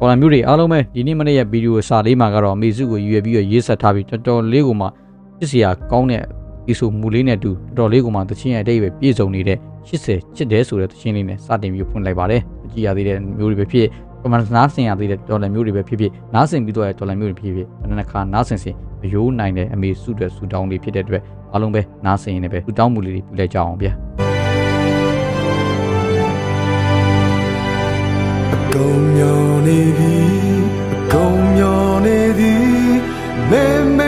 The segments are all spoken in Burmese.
ပေါ်လာမျိုးတွေအားလုံးပဲဒီနေ့မနေ့ရဲ့ဗီဒီယိုစာလေးမှာကတော့အမေစုကိုရွေပြီးတော့ရေးဆက်ထားပြီးတော်တော်လေးကိုမှစစ်စရာကောင်းတဲ့ဒီဆိုမူလေးနဲ့တူတော်တော်လေးကိုမှသချင်းရဲ့အတိတ်ပဲပြည့်စုံနေတဲ့80ချစ်တယ်ဆိုတဲ့သချင်းလေးနဲ့စတင်ပြီးဖွင့်လိုက်ပါတယ်အကြည့်ရသေးတဲ့မျိုးတွေပဲဖြစ်ကမန်နားဆင်ရသေးတဲ့ဒေါ်လာမျိုးတွေပဲဖြစ်ဖြစ်နားဆင်ပြီးတော့ဒေါ်လာမျိုးတွေဖြစ်ဖြစ်ဘယ်နှခါနားဆင်စင်မယိုးနိုင်တဲ့အမေစုတွေဆူတောင်းလေးဖြစ်တဲ့အတွက်အားလုံးပဲနားဆင်ရင်လည်းပဲဆူတောင်းမှုလေးတွေပြုလိုက်ကြအောင်ဗျာ ကုန်မျောနေပြီအကုန်မျောနေသည်မေမေ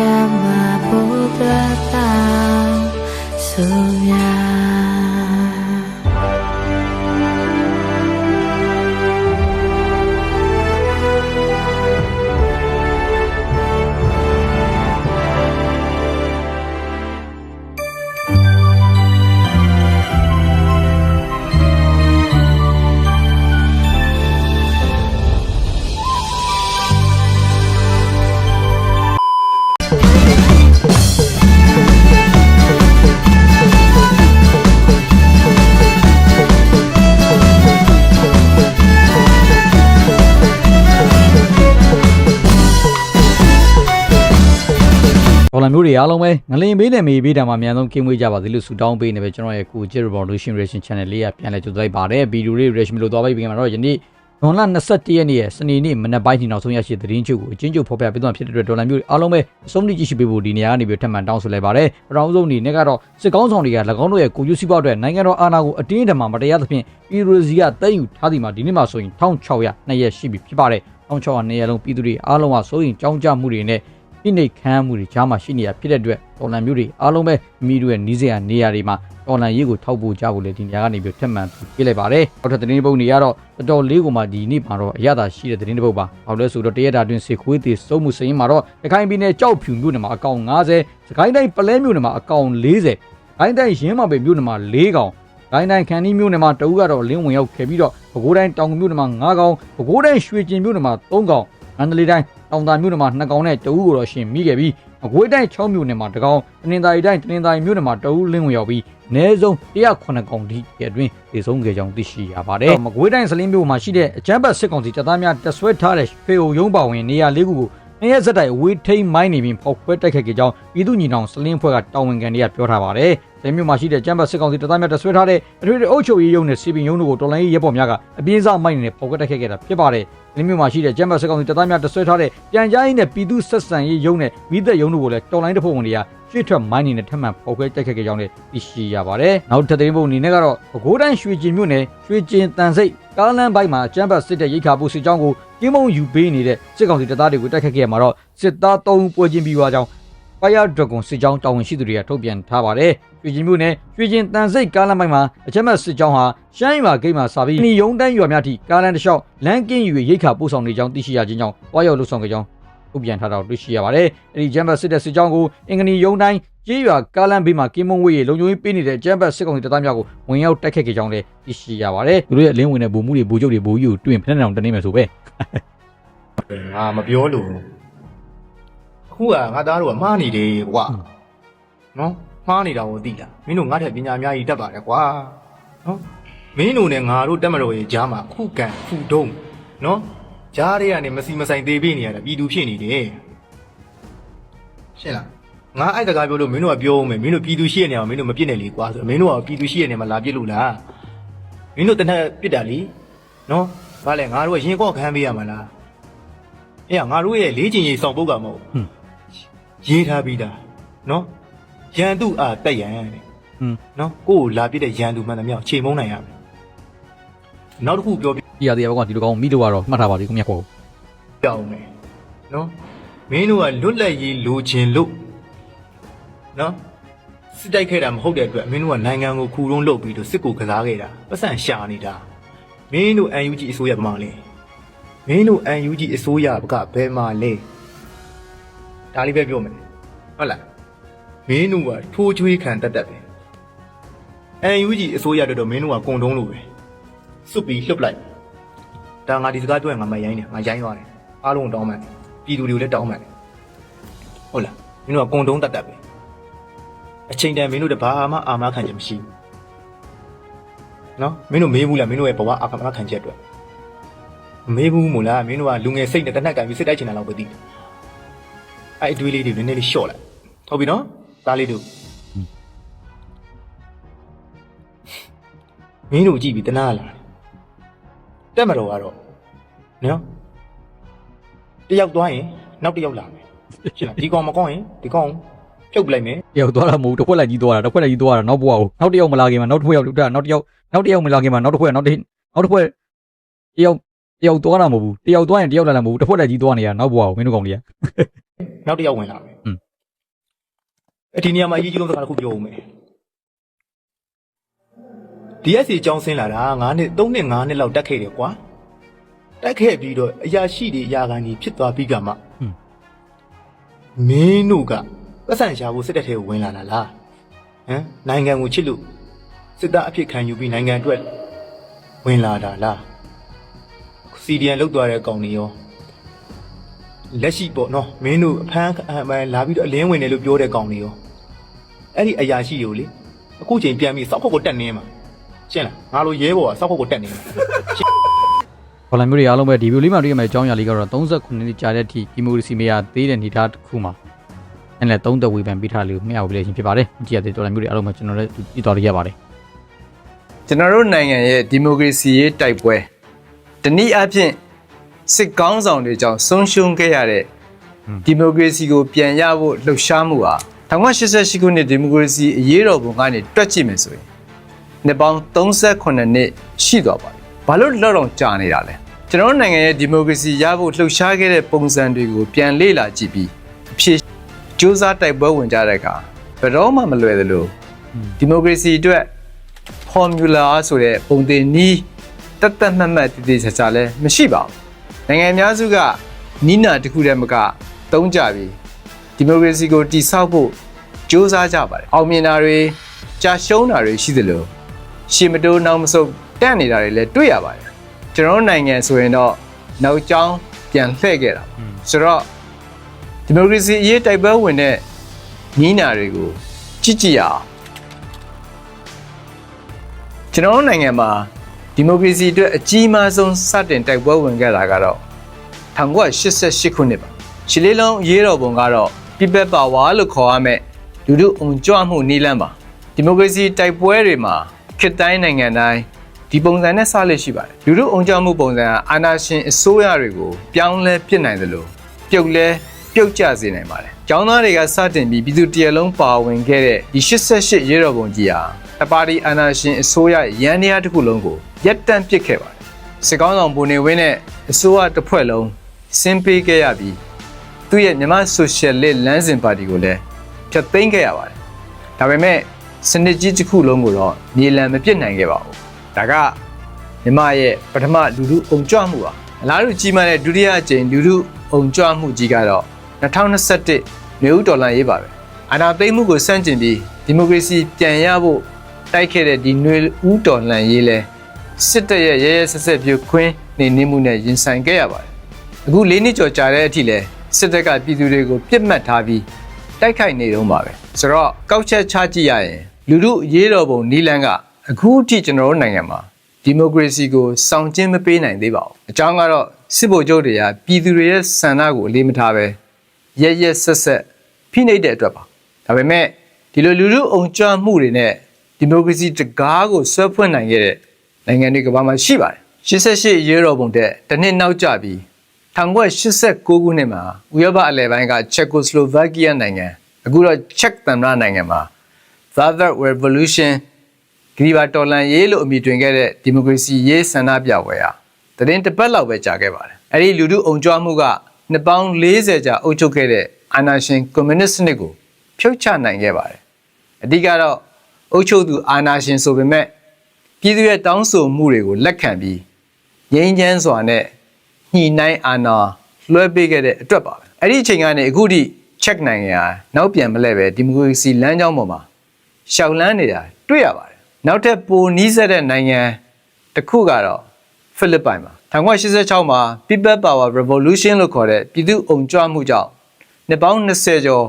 Chama Buddha Tang Sunyata မျိုးတွေအားလုံးပဲငလင်ပေးတဲ့မေပေးတာမှာအများဆုံးကင်းဝေးကြပါစေလို့ဆုတောင်းပေးနေပဲကျွန်တော်ရဲ့ကို Jet Revolution Reaction Channel လေးကပြန်လဲကြိုလိုက်ပါတယ်ဗီဒီယိုလေး reaction လို့သွားပြီးပြင်မှာတော့ယနေ့ဇွန်လ21ရက်နေ့ရဲ့စနေနေ့မနက်ပိုင်းထိနောက်ဆုံးရရှိတဲ့သတင်းချုပ်ကိုအချင်းချုပ်ဖော်ပြပေးသွားဖြစ်တဲ့အတွက်ဒေါ်လာမျိုးတွေအားလုံးပဲအဆုံးထိကြည့်ရှုပေးဖို့ဒီနေရာကနေပြီးထပ်မံတောင်းဆိုလိုက်ပါတယ်ပထမဆုံးအနေနဲ့ကတော့စစ်ကောင်းဆောင်တွေက၎င်းတို့ရဲ့ကိုယူစီပွားအတွက်နိုင်ငံတော်အာဏာကိုအတင်းအဓမ္မမတရားသဖြင့်ပြည်သူစီကတည်ယူထားသည်မှာဒီနေ့မှဆိုရင်1600နှစ်ရက်ရှိပြီဖြစ်ပါတယ်1600နှစ်ရက်လုံးပြည်သူတွေအားလုံးကစိုးရင်ကြောင်းကြမှုတွေနဲ့ ဖိနှိပ်ခံရမှုတွေကြားမှာရှိနေရဖြစ်တဲ့အတွက်တော်လန်မျိုးတွေအားလုံးပဲမိမိတို့ရဲ့နီးစရာနေရာတွေမှာတော်လန်ရေးကိုထောက်ပို့ကြဖို့လေဒီနေရာကနေပြီးထပ်မံပြလိုက်ပါတယ်။နောက်ထပ်သတင်းတစ်ပုဒ်တွေကတော့တော်တော်လေးကိုမှဒီနေ့မှာတော့အရသာရှိတဲ့သတင်းတစ်ပုဒ်ပါ။ဟောက်လဲဆိုတော့တရက်တာတွင်စေခွေးသေးစုံမှုစရင်မှာတော့ရခိုင်ပြည်နယ်ကြောက်ဖြူမြို့နယ်မှာအကောင်90စကိုင်းတိုင်းပလဲမြို့နယ်မှာအကောင်40ဂိုင်းတိုင်းရင်းမပဲမြို့နယ်မှာ4ကောင်ဂိုင်းတိုင်းခန်နီမြို့နယ်မှာတအူးကတော့လင်းဝင်ရောက်ခဲ့ပြီးတော့ပဲခူးတိုင်းတောင်မြို့နယ်မှာ9ကောင်ပဲခူးတိုင်းရွှေကျင်မြို့နယ်မှာ3ကောင် မန္တလေးတိုင်းတောင်သာမြို့နယ်မှာ2ကောင်နဲ့တအူးကိုတော့ရှင်မိခဲ့ပြီးအကွေးတိုင်း6မြို့နယ်မှာ2ကောင်တနင်္သာရီတိုင်းတနင်္သာရီမြို့နယ်မှာတအူးလင်းဝင်ရောက်ပြီးအနည်းဆုံး109ကောင်ထိအတွင်းဒေဆုံးခဲ့ကြောင်းသိရှိရပါတယ်။မကွေးတိုင်းစလင်းမြို့မှာရှိတဲ့အချမ်းဘတ်စစ်ကောင်စီတပ်သားများတပ်ဆွဲထားတဲ့ဖေအိုရုံးပါဝင်နေရာလေးခုကိုနှစ်ရက်ဆက်တိုက်အဝေးထိန်မိုင်းနေပြီးဖောက်ခွဲတိုက်ခတ်ခဲ့ကြောင်းပြည်သူညီနောင်စလင်းဖွဲ့ကတာဝန်ခံတွေကပြောထားပါတယ်။။ ဒါမျိုးမှာရှိတဲ့ကျမ်းပတ်စစ်ကောင်စီတပ်သားများတဆွဲထားတဲ့အထွေထွေအုပ်ချုပ်ရေးရုံးနဲ့စီပင်ရုံးတို့ကိုတော်လိုင်းရေးရဲဘော်များကအပြင်းစားမိုက်နေတဲ့ဖောက်ကွက်တက်ခဲ့ခဲ့တာဖြစ်ပါတယ်။ဒီမျိုးမှာရှိတဲ့ကျမ်းပတ်စစ်ကောင်စီတပ်သားများတဆွဲထားတဲ့ပြန်ကြားရေးနဲ့ပြည်သူဆက်ဆံရေးရုံးနဲ့မိသက်ရုံးတို့ကိုလည်းတော်လိုင်းတပ်ဖွဲ့ဝင်တွေကရွှေထွက်မိုင်းနေနဲ့ထပ်မံဖောက်ခွဲတက်ခဲ့ခဲ့ကြောင်းလည်းသိရှိရပါတယ်။နောက်ထပ်သတင်းပုံအနေနဲ့ကတော့ပဲခူးတိုင်းရွှေကျင်မြို့နယ်ရွှေကျင်တန်စိတ်ကားလမ်းဘိုက်မှာကျမ်းပတ်စစ်တဲ့ရိတ်ခါပူစစ်ကြောင်းကိုကင်းမုံယူပေးနေတဲ့စစ်ကောင်စီတပ်သားတွေကိုတိုက်ခတ်ခဲ့ရမှာတော့စစ်သား၃ဦးပွဲချင်းပြီးသွားကြောင်း Fire Dragon စစ်ကြောင်းတာဝန်ရှိသူတွေကထုတ်ပြန်ထားပါတယ်။ရွှေကျင်မြို့နယ်ရွှေကျင်တန်စိတ်ကားလမ်းပိုင်းမှာအချက်မဲ့စစ်ကြောင်းဟာရှမ်းရွာဂိတ်မှာစာပြီးနီယုံတန်းရွာများထိကားလမ်းတစ်လျှောက်လမ်းကင်းယူရိတ်ခါပို့ဆောင်နေကြောင်းသိရှိရခြင်းကြောင့်တွားရောက်လှုပ်ဆောင်ခဲ့ကြောင်းထုတ်ပြန်ထားတာကိုတွေ့ရှိရပါတယ်။အဲဒီဂျမ်ဘတ်စစ်တဲ့စစ်ကြောင်းကိုအင်္ဂနီယုံတိုင်းကျေးရွာကားလမ်းဘေးမှာကင်းမုံဝေးရေလုံခြုံရေးပေးနေတဲ့ဂျမ်ဘတ်စစ်ကောင်စီတပ်သားများကိုဝင်ရောက်တိုက်ခတ်ခဲ့ကြောင်းလည်းသိရှိရပါတယ်။သူတို့ရဲ့အလင်းဝင်တဲ့ဗိုလ်မှူးတွေဗိုလ်ချုပ်တွေဗိုလ်ကြီးကိုတွေ့ရင်ဖက်နှက်အောင်တနေမယ်ဆိုပဲငါမပြောလို့အ ခုကငါသားတို့ကမှားနေတယ်ကွာနော်မှားနေတာကိုသိလားမင်းတို့ငါထက်ပညာအများကြီးတတ်ပါတယ်ကွာနော်မင်းတို့နဲ့ငါတို့တက်မတော်ရဲ့ကြားမှာခုကန်ခုတုံးနော်ကြားတွေကနေမစီမဆိုင်သေးပေးနေရတာပြည်သူဖြစ်နေတယ်ရှင်းလားငါအဲ့တကားပြောလို့မင်းတို့ကပြောဦးမယ်မင်းတို့ပြည်သူရှိရနေအောင်မင်းတို့မပြစ်နဲ့လေကွာဆိုမင်းတို့ကပြည်သူရှိရနေမှာလာပြစ်လို့လားမင်းတို့တနက်ပြစ်တာလीနော်ဘာလဲငါတို့ကရင်ကော့ခမ်းပေးရမှာလားအေးငါတို့ရဲ့လေးချင်ရေးဆောင်ပုတ်ကမဟုတ် ရေးထားပြီးသားနော်ရန်သူအားတက်ရန်တဲ့ဟွန်းနော်ကိုယ်ကိုလာပြစ်တဲ့ရန်သူမှန်သမျှကိုချိန်မုံနိုင်ရမယ်နောက်တစ်ခုပြောပြဒီရသေးဘကောင်ဒီလိုကောင်မိလို့ကတော့မှတ်ထားပါလိမ့်ခင်ဗျာပေါ့ပြအောင်မယ်နော်မင်းတို့ကလွတ်လပ်ရေးလိုချင်လို့နော်စစ်တိုက်ခဲ့တာမဟုတ်တဲ့အတွက်မင်းတို့ကနိုင်ငံကိုခူရုံးလုပ်ပြီးတော့စစ်ကိုကစားခဲ့တာပတ်စံရှာနေတာမင်းတို့ UNG အစိုးရဗမာလဲမင်းတို့ UNG အစိုးရကဘယ်မှာလဲ ဒါလေးပဲပြောမယ်ဟုတ်လားမင်းတို့ကထိုးချွေးခံတက်တက်ပဲ UNG အစိုးရတော်တော်မင်းတို့ကကုံတုံးလို့ပဲစွတ်ပြီးလှုပ်လိုက်ဒါငါဒီစကားပြောရင်ငါမရိုင်းတယ်ငါရိုင်းသွားတယ်အားလုံးတောင်းမှန်ပြည်သူတွေကိုလည်းတောင်းမှန်ဟုတ်လားမင်းတို့ကကုံတုံးတက်တက်ပဲအချိန်တန်မင်းတို့တဘာမှအာမခံချက်မရှိဘူးနော်မင်းတို့မေးဘူးလားမင်းတို့ရဲ့ဘဝအာမခံချက်အတွက်မမေးဘူးမို့လားမင်းတို့ကလူငယ်စိတ်နဲ့တနက်ကန်ပြီးစစ်တိုက်ချင်တာလောက်ပဲသိတယ် အဲ့အတွေးလေးတွေနည်းနည်းလေးရှော့လိုက်ဟုတ်ပြီနော်သားလေးတို့မင်းတို့ကြည့်ပြီးတနာလာတယ်တက်မတော်ကတော့နော်တယောက်သွားရင်နောက်တစ်ယောက်လာမယ်ရှင်းလားဒီကောင်မကောင်းရင်ဒီကောင်ဖြုတ်ပလိုက်မယ်တယောက်သွားတာမဟုတ်တစ်ခွက်လိုက်ကြီးသွားတာတစ်ခွက်လိုက်ကြီးသွားတာနောက်ဘွားကိုနောက်တစ်ယောက်မလာခင်မှာနောက်တစ်ခွက်ရောက်တာနောက်တစ်ယောက်နောက်တစ်ယောက်မလာခင်မှာနောက်တစ်ခွက်နောက်တစ်နောက်တစ်ခွက်တယောက်တယောက်သွားတာမဟုတ်ဘူးတယောက်သွားရင်တယောက်လာတာမဟုတ်ဘူးတစ်ခွက်လိုက်ကြီးသွားနေတာနောက်ဘွားကိုမင်းတို့ကောင်တွေက နောက်တစ်ယောက်ဝင်လာမယ်ဟွန်းအဲ့ဒီနေရာမှာအရေးကြီးဆုံးစကားတစ်ခုပြောဦးမယ် DSC ကျောင်းဆင်းလာတာ9နှစ်3နှစ်5နှစ်လောက်တက်ခဲ့တယ်ကွာတက်ခဲ့ပြီးတော့အရာရှိတွေအရာခံကြီးဖြစ်သွားပြီးကမှဟွန်းမင်းတို့ကပတ်စံရှာဖို့စစ်တပ်ထဲကိုဝင်လာတာလားဟမ်နိုင်ငံကိုချစ်လို့စစ်သားအဖြစ်ခံယူပြီးနိုင်ငံအတွက်ဝင်လာတာလားစီဒီယန်လောက်သွားတဲ့ကောင်တွေရော လက်ရှိပေါ့နော်မင်းတို့အဖမ်းအမှန်လာပြီးတော့အလင်းဝင်တယ်လို့ပြောတဲ့ကောင်တွေရောအဲ့ဒီအရာရှိတွေကိုလေအခုချိန်ပြန်ပြီးစောက်ခုတ်ကိုတက်နေမှာရှင်းလားငါလိုရဲဘော်ကစောက်ခုတ်ကိုတက်နေမှာဘောလမျိုးတွေအားလုံးပဲဒီဗီဒီယိုလေးမှာတွေ့ရမယ့်အကြောင်းအရာလေးကတော့39နှစ်ကြာတဲ့အထိဒီမိုကရေစီမရသေးတဲ့နေသားတစ်ခုမှာအဲ့လည်းသုံးသက်ဝေဖန်ပေးထားလို့မျှဝေပေးလို့ရှင်ဖြစ်ပါတယ်ကြည့်ရတဲ့တော်လမျိုးတွေအားလုံးပဲကျွန်တော်လည်းဒီတော်လေးရပါတယ်ကျွန်တော်တို့နိုင်ငံရဲ့ဒီမိုကရေစီရေးတိုက်ပွဲတနည်းအားဖြင့် စစ်ကောင်းဆောင်တွေကြောင့်ဆုံးရှုံးခဲ့ရတဲ့ဒီမိုကရေစီကိုပြန်ရဖို့လှုပ်ရှားမှုဟာ1988ခုနှစ်ဒီမိုကရေစီအရေးတော်ပုံကနေတွက်ကြည့်မယ်ဆိုရင်နှစ်ပေါင်း38နှစ်ရှိသွားပါပြီ။ဘာလို့လောက်တော့ကြာနေတာလဲ။ကျွန်တော်တို့နိုင်ငံရဲ့ဒီမိုကရေစီရဖို့လှုပ်ရှားခဲ့တဲ့ပုံစံတွေကိုပြန်လေ့လာကြည့်ပြီးအဖြစ်စူးစမ်းတိုက်ပွဲဝင်ကြတဲ့အခါဘယ်တော့မှမလွယ်သလိုဒီမိုကရေစီအတွက် formula ဆိုတဲ့ပုံတင်နီးတက်တက်မှတ်မှတ်တည်တည်ချာချာလဲမရှိပါဘူး နိုင်ငံအများစုကနီးနာတစ်ခုတည်းမကတုံးကြပြီးဒီမိုကရေစီကိုတည်ဆောက်ဖို့ကြိုးစားကြပါတယ်အောင်မြင်တာတွေကြာရှုံးတာတွေရှိသလိုရှေမတိုးနောက်မဆုတ်တက်နေတာတွေလည်းတွေ့ရပါတယ်ကျွန်တော်တို့နိုင်ငံဆိုရင်တော့နောက်ကျောင်းပြန်လှည့်ခဲ့တာပေါ့ဆိုတော့ဒီမိုကရေစီအရေးတိုက်ပွဲဝင်တဲ့နီးနာတွေကိုကြည့်ကြည့်ရအောင်ကျွန်တော်တို့နိုင်ငံမှာ ဒီမိုကရေစီအတွက်အကြီးမားဆုံးစတင်တိုက်ပွဲဝင်ခဲ့တာကတော့1988ခုနှစ်ပါရှစ်လေးလုံးအရေးတော်ပုံကတော့ People Power လို့ခေါ်ရမယ်လူထုအုံကြွမှုနည်းလမ်းပါဒီဒီမိုကရေစီတိုက်ပွဲတွေမှာခေတ်တိုင်းနိုင်ငံတိုင်းဒီပုံစံနဲ့စလက်ရှိပါတယ်လူတို့အုံကြမှုပုံစံကအာဏာရှင်အစိုးရတွေကိုပြောင်းလဲပြစ်နိုင်တယ်လို့ပြုတ်လဲပြုတ်ကျစေနိုင်ပါတယ် ကျောင်းသားတွေကစတင်ပြီးပြည်သူတရလုံးပါဝင်ခဲ့တဲ့ဒီ88ရေတော်ပုံကြီးဟာတပါတီအာဏာရှင်အစိုးရရန်တရားတစ်ခုလုံးကိုရက်တန့်ပစ်ခဲ့ပါတယ်စစ်ကောင်းဆောင်ပုံနေဝင်းနဲ့အစိုးရတစ်ဖွဲ့လုံးစင်းပေးခဲ့ရပြီးသူ့ရဲ့မြန်မာဆိုရှယ်လစ်လမ်းစဉ်ပါတီကိုလည်းဖျက်သိမ်းခဲ့ရပါတယ်ဒါပေမဲ့စနစ်ကြီးတစ်ခုလုံးကိုတော့မြေလံမပစ်နိုင်ခဲ့ပါဘူးဒါကမြန်မာရဲ့ပထမလူလူအုံကြွမှုပါအလားတူကြီးမားတဲ့ဒုတိယအကြိမ်လူလူအုံကြွမှုကြီးကတော့2021 မြို့ဦးဒေါ်လာရေးပါပဲအာဏာသိမ်းမှုကိုစန့်ကျင်ပြီးဒီမိုကရေစီပြန်ရဖို့တိုက်ခဲ့တဲ့ဒီမြို့ဦးဒေါ်လာရေးလဲစစ်တပ်ရဲ့ရဲရဲဆက်ဆက်ပြုခွင်းနေနေမှုနဲ့ရင်ဆိုင်ခဲ့ရပါတယ်အခု၄နှစ်ကျော်ကြာတဲ့အထိလဲစစ်တပ်ကပြည်သူတွေကိုပြစ်မှတ်ထားပြီးတိုက်ခိုက်နေတော့ပါပဲဆိုတော့ကောက်ချက်ချကြည့်ရရင်လူလူရေးတော်ပုံနီလန်းကအခုအထိကျွန်တော်တို့နိုင်ငံမှာဒီမိုကရေစီကိုစောင့်ကျဉ်မပေးနိုင်သေးပါဘူးအကြောင်းကတော့စစ်ဗိုလ်ချုပ်တွေကပြည်သူတွေရဲ့ဆန္ဒကိုအလေးမထားပဲ ရက်ရက်ဆက်ဆက်ဖိနှိပ်တဲ့အတွက်ပါဒါပေမဲ့ဒီလိုလူလူအုံကြွမှုတွေနဲ့ဒီမိုကရေစီတကားကိုဆွဲဖွင့်နိုင်ခဲ့တဲ့နိုင်ငံတွေကဘာမှရှိပါတယ်88ရေတော်ပုံတဲ့တစ်နှစ်နောက်ကျပြီး1989ခုနှစ်မှာဥရောပအလယ်ပိုင်းကချက်ကိုစလိုဗက်ကီးယားနိုင်ငံအခုတော့ချက်သမ္မတနိုင်ငံမှာ Third Revolution ဂရီဘာတော်လန်ရေးလို့အမည်တွင်ခဲ့တဲ့ဒီမိုကရေစီရေးဆန္ဒပြပွဲဟာတရင်တစ်ပတ်လောက်ပဲကြာခဲ့ပါတယ်။အဲဒီလူထုအုံကြွမှုက နှစ်ပေါင်း40ကြာအုပ်ချုပ်ခဲ့တဲ့အာဏာရှင်ကွန်မြူနစ်စနစ်ကိုဖြုတ်ချနိုင်ခဲ့ပါတယ်။အဓိကတော့အုပ်ချုပ်သူအာဏာရှင်ဆိုပေမဲ့ပြည်သူရဲ့တောင်းဆိုမှုတွေကိုလက်ခံပြီးငြိမ်းချမ်းစွာနဲ့ညှိနှိုင်းအာဏာလွှဲပေးခဲ့တဲ့အတွက်ပါပဲ။အဲ့ဒီအချိန်ကနေအခုထိချက်နိုင်ငံဟာနောက်ပြန်မလဲပဲဒီမိုကရေစီလမ်းကြောင်းပေါ်မှာရှောက်လန်းနေတာတွေ့ရပါတယ်။နောက်ထပ်ပိုနီးစပ်တဲ့နိုင်ငံတစ်ခုကတော့ဖိလစ်ပိုင်ပါ 1986မှာ People Power Revolution လို့ခေါ်တဲ့ပြည်သူ့အုံကြွမှုကြောင့်နှစ်ပေါင်း20ကျော်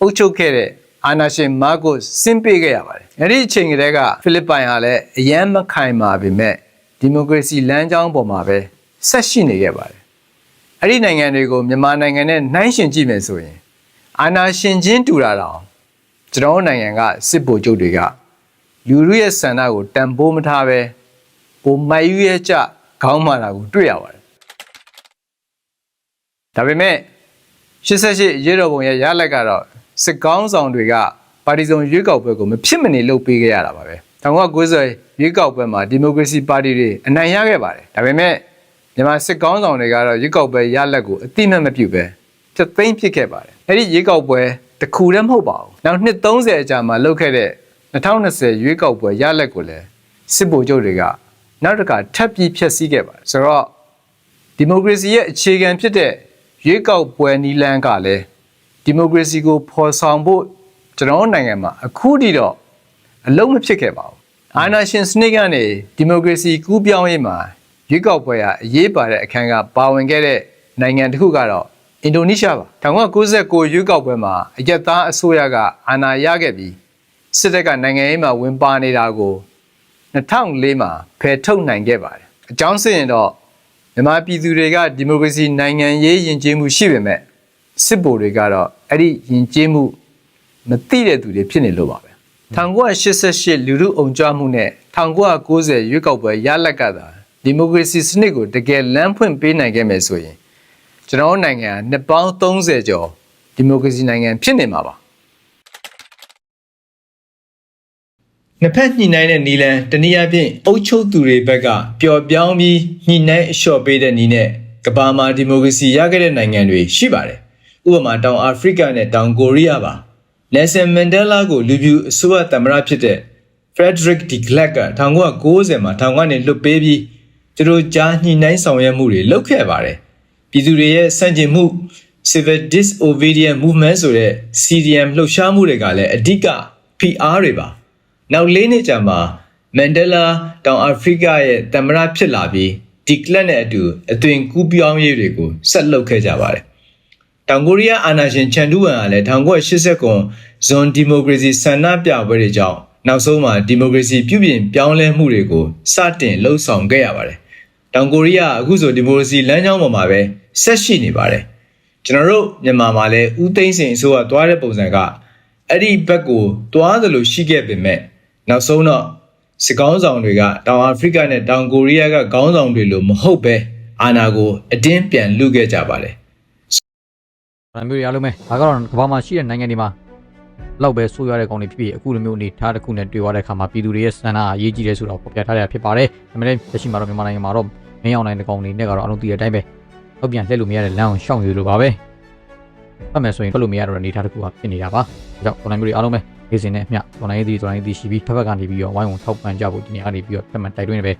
အုပ်ချုပ်ခဲ့တဲ့အာနာရှင်မာကိုစင်ပေးခဲ့ရပါတယ်။အဲဒီအချိန်ကတည်းကဖိလစ်ပိုင်ဟာလည်းအယမ်းမခိုင်မာပေမဲ့ဒီမိုကရေစီလမ်းကြောင်းပေါ်မှာပဲဆက်ရှိနေခဲ့ပါတယ်။အဲဒီနိုင်ငံတွေကိုမြန်မာနိုင်ငံနဲ့နှိုင်းယှဉ်ကြည့်မယ်ဆိုရင်အာနာရှင်ချင်းတူတာတောင်ကျွန်တော်တို့နိုင်ငံကစစ်ဗိုလ်ချုပ်တွေကလူလူရဲ့ဆန္ဒကိုတန်ဖိုးမထားပဲပိုမိုက်ယူရဲ့ကြ ခေါင်းမာတာကိုတွေ့ရပါတယ်ဒါပေမဲ့88ရေတော်ပုံရဲ့ရလက်ကတော့စစ်ကောင်းဆောင်တွေကပါတီစုံရွေးကောက်ပွဲကိုမဖြစ်မနေလုပ်ပေးခဲ့ရတာပါပဲ1990ရွေးကောက်ပွဲမှာဒီမိုကရေစီပါတီတွေအနိုင်ရခဲ့ပါတယ်ဒါပေမဲ့မြန်မာစစ်ကောင်းဆောင်တွေကတော့ရွေးကောက်ပွဲရလက်ကိုအတိမတ်မပြုပဲဖြတ်သိမ်းပစ်ခဲ့ပါတယ်အဲ့ဒီရွေးကောက်ပွဲတစ်ခုတည်းမဟုတ်ပါဘူးနောက်နှစ်30အကြာမှာလုပ်ခဲ့တဲ့2020ရွေးကောက်ပွဲရလက်ကိုလည်းစစ်ဗိုလ်ချုပ်တွေက နောက်တစ်ခါထပ်ပြီးဖျက်ဆီးခဲ့ပါတယ်ဆိုတော့ဒီမိုကရေစီရဲ့အခြေခံဖြစ်တဲ့ရွေးကောက်ပွဲနီလန်းကလည်းဒီမိုကရေစီကိုဖော်ဆောင်ဖို့ကျွန်တော်တို့နိုင်ငံမှာအခုထိတော့အလုံးမဖြစ်ခဲ့ပါဘူးအာဏာရှင်စနစ်ကနေဒီမိုကရေစီကူးပြောင်းရေးမှာရွေးကောက်ပွဲဟာအရေးပါတဲ့အခန်းကပါဝင်ခဲ့တဲ့နိုင်ငံတစ်ခုကတော့အင်ဒိုနီးရှားပါ1999ရွေးကောက်ပွဲမှာအရက်သားအစိုးရကအာဏာရခဲ့ပြီးစစ်တပ်ကနိုင်ငံရေးမှာဝင်ပါနေတာကို 2004မှာဖယ်ထုတ်နိုင်ခဲ့ပါတယ်အကြောင်းစစ်ရင်တော့မြန်မာပြည်သူတွေကဒီမိုကရေစီနိုင်ငံရေးယဉ်ကျေးမှုရှိပေမဲ့စစ်ဗိုလ်တွေကတော့အဲ့ဒီယဉ်ကျေးမှုမသိတဲ့သူတွေဖြစ်နေလို့ပါပဲ1988လူထုအုံကြွမှုနဲ့1990ရွေးကောက်ပွဲရလက်ကသာဒီမိုကရေစီစနစ်ကိုတကယ်လမ်းဖွင့်ပေးနိုင်ခဲ့မယ်ဆိုရင်ကျွန်တော်တို့နိုင်ငံကနှစ်ပေါင်း30ကျော်ဒီမိုကရေစီနိုင်ငံဖြစ်နေမှာပါ နှစ်ဖက်ညှိနှိုင်းတဲ့နီလန်တနည်းအားဖြင့်အုပ်ချုပ်သူတွေဘက်ကပျော်ပြောင်းပြီးညှိနှိုင်းအလျှော့ပေးတဲ့နီးနဲ့ကမ္ဘာမှာဒီမိုကရေစီရခဲ့တဲ့နိုင်ငံတွေရှိပါတယ်။ဥပမာတောင်အာဖရိကနဲ့တောင်ကိုရီးယားပါ။ Nelson Mandela ကိုလူပြူအစိုးရသမ္မတဖြစ်တဲ့ Frederick de Klerk က1990မှာထောင်ကနေလွတ်ပေးပြီးသူတို့ကြားညှိနှိုင်းဆောင်ရွက်မှုတွေလုပ်ခဲ့ပါတယ်။ပြည်သူတွေရဲ့စန့်ကျင်မှု Civil Disobedience Movement ဆိုတဲ့ CDM လှုပ်ရှားမှုတွေကလည်းအဓိက PR တွေပါ။ နောက်လေးနှစ်ကြာမှာမန်ဒလာတောင်အာဖရိကရဲ့သမ္မတဖြစ်လာပြီးဒီကလပ်နဲ့အတူအသွင်ကူးပြောင်းရေးတွေကိုဆက်လုပ်ခဲ့ကြပါတယ်။တောင်ကိုရီးယားအာဏာရှင်ချန်ဒူဝမ်ကလည်း1989ဇွန်ဒီမိုကရေစီဆန္ဒပြပွဲတွေကြောင့်နောက်ဆုံးမှာဒီမိုကရေစီပြုပြင်ပြောင်းလဲမှုတွေကိုစတင်လှုံ့ဆော်ခဲ့ရပါတယ်။တောင်ကိုရီးယားအခုဆိုဒီမိုကရေစီလမ်းကြောင်းပေါ်မှာပဲဆက်ရှိနေပါတယ်။ကျွန်တော်တို့မြန်မာမှာလည်းဦးသိန်းစိန်အစိုးရသွားတဲ့ပုံစံကအဲ့ဒီဘက်ကိုတွားသလိုရှိခဲ့ပေမဲ့ နောက်ဆုံးတော့စစ်ကောင်းဆောင်တွေကတောင်အာဖရိကနဲ့တောင်ကိုရီးယားကခေါင်းဆောင်တွေလိုမဟုတ်ပဲအာဏာကိုအတင်းပြန်လူခဲ့ကြပါတယ်။ဒါမျိုးတွေအားလုံးပဲဒါကတော့ကမ္ဘာမှာရှိတဲ့နိုင်ငံတွေမှာလောက်ပဲဆိုးရတဲ့ကောင်တွေဖြစ်ဖြစ်အခုလိုမျိုးအနေထားတစ်ခုနဲ့တွေ့ရတဲ့အခါမှာပြည်သူတွေရဲ့စံနာအရေးကြီးတယ်ဆိုတော့ပေါ်ပြထားရတာဖြစ်ပါတယ်။ဒါပေမဲ့လက်ရှိမှာတော့မြန်မာနိုင်ငံမှာတော့မင်းအောင်နိုင်တဲ့ကောင်တွေနဲ့ကတော့အလုံးတည်တဲ့အတိုင်းပဲဟုတ်ပြန်လှည့်လို့မရတဲ့လမ်းအောင်ရှောင်ရလို့ပါပဲ။ဖတ်မယ်ဆိုရင်ထွက်လို့မရတော့တဲ့အနေထားတစ်ခုကဖြစ်နေတာပါ။ဒါကြောင့်တော်လိုင်းမျိုးတွေအားလုံးပဲ နေစဉ်နဲ့အမျှတော်လိုင်းရေးသည်တော်လိုင်းရေးသည်ရှိပြီးဖက်ဖက်ကနေပြီးတော့ဝိုင်းဝန်းထောက်ပံ့ကြဖို့ဒီနေ့ကနေပြီးတော့ဖက်မှန်တိုက်တွန်းနေပဲ